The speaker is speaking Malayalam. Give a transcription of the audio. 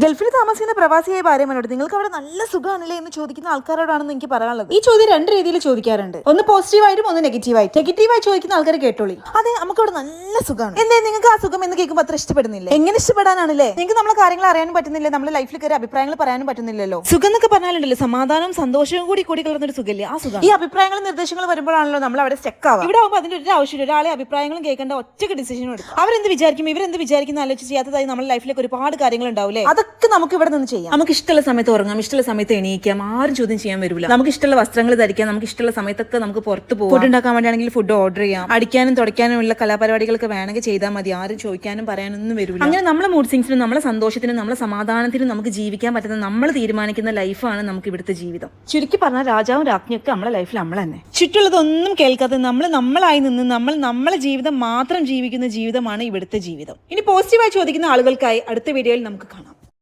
ഗൾഫിൽ താമസിക്കുന്ന പ്രവാസിയായ ഭാര്യമാരോട് നിങ്ങൾക്ക് അവിടെ നല്ല സുഖമാണല്ലേ എന്ന് ചോദിക്കുന്ന ആൾക്കാരോടാണെന്ന് എനിക്ക് പറയാനുള്ളത്. ഈ ചോദ്യം രണ്ട് രീതിയിൽ ചോദിക്കാറുണ്ട്. ഒന്ന് പോസിറ്റീവായിട്ടും ഒന്ന് നെഗറ്റീവായിട്ട് നെഗറ്റീവായി ചോദിക്കുന്ന ആൾക്കാർ കേട്ടോളി. അതെ നമുക്ക് അവിടെ നല്ല സുഖമാണ് എന്തേ നിങ്ങൾക്ക് ആ സുഖം എന്ന് കേൾക്കുമ്പോൾ അത്ര ഇഷ്ടപ്പെടുന്നില്ല? എങ്ങനെ ഇഷ്ടപ്പെടാനാണല്ലേ? നിങ്ങൾക്ക് നമ്മളെ കാര്യങ്ങൾ അറിയാനും പറ്റുന്നില്ല? നമ്മുടെ ലൈഫിൽ കയറി അഭിപ്രായങ്ങൾ പറയാനും പറ്റുന്നില്ലല്ലോ? സുഖം എന്നൊക്കെ പറഞ്ഞാലുണ്ടല്ലോ സമാധാനവും സന്തോഷവും കൂടി കൂടി കലർന്നൊരു സുഖമില്ലേ ആ സുഖം ഈ അഭിപ്രായങ്ങളും നിർദ്ദേശങ്ങളും വരുമ്പോഴാണല്ലോ നമ്മൾ അവിടെ സ്റ്റെക്ക് ആവുക. ഇവിടെ ആവുമ്പോൾ അതിന്റെ ഒരു ആവശ്യമില്ല. ഒരാളെ അഭിപ്രായങ്ങളും കേൾക്കേണ്ട ഒറ്റയ്ക്ക് ഡിസിഷൻ എടുക്കും. അവരെന്ത് വിചാരിക്കും? ഇവരെന്ത് വിചാരിക്കുന്ന ആലോചിച്ച് ചെയ്യാത്തതായി നമ്മുടെ ലൈഫിലേക്ക് ഒരുപാട് കാര്യങ്ങൾ ഉണ്ടാവില്ലേ? അതൊക്കെ നമുക്ക് ഇവിടെ നിന്ന് ചെയ്യാം. നമുക്ക് ഇഷ്ടമുള്ള സമയത്ത് ഉറങ്ങാം ഇഷ്ടമുള്ള സമയത്ത് എണീക്കാം ആരും ചോദ്യം ചെയ്യാൻ വരില്ല നമുക്ക് ഇഷ്ടമുള്ള വസ്ത്രങ്ങൾ ധരിക്കാം നമുക്ക് ഇഷ്ടമുള്ള സമയത്തൊക്കെ നമുക്ക് പുറത്ത് പോകും ഫുഡ് ഉണ്ടാക്കാൻ വേണ്ടിയാണെങ്കിൽ ഫുഡ് ഓർഡർ ചെയ്യാം. അടിക്കാനും തുടയ്ക്കാനും ഉള്ള കലാപരിപാടികളൊക്കെ വേണമെങ്കിൽ ചെയ്താൽ മതി. ആരും ചോദിക്കാനും പറയാനൊന്നും വരില്ല അങ്ങനെ നമ്മളെ മൂഡ് സിങ്സിനും നമ്മളെ സന്തോഷത്തിനും നമ്മളെ സമാധാനത്തിനും നമുക്ക് ജീവിക്കാൻ പറ്റുന്ന നമ്മൾ തീരുമാനിക്കുന്ന ലൈഫാണ് നമുക്ക് ഇവിടുത്തെ ജീവിതം. ചുരുക്കി പറഞ്ഞാൽ രാജാവും രാജ്ഞിയൊക്കെ നമ്മളെ ലൈഫിൽ നമ്മൾ തന്നെ. ചുറ്റുള്ളതൊന്നും കേൾക്കാതെ നമ്മൾ നമ്മളായി നിന്ന് നമ്മൾ നമ്മളെ ജീവിതം മാത്രം ജീവിക്കുന്ന ജീവിതമാണ് ഇവിടുത്തെ ജീവിതം. ഇനി പോസിറ്റീവായി ചോദിക്കുന്ന ആളുകൾക്കായി അടുത്ത വീഡിയോയിൽ നമുക്ക് കാണാം.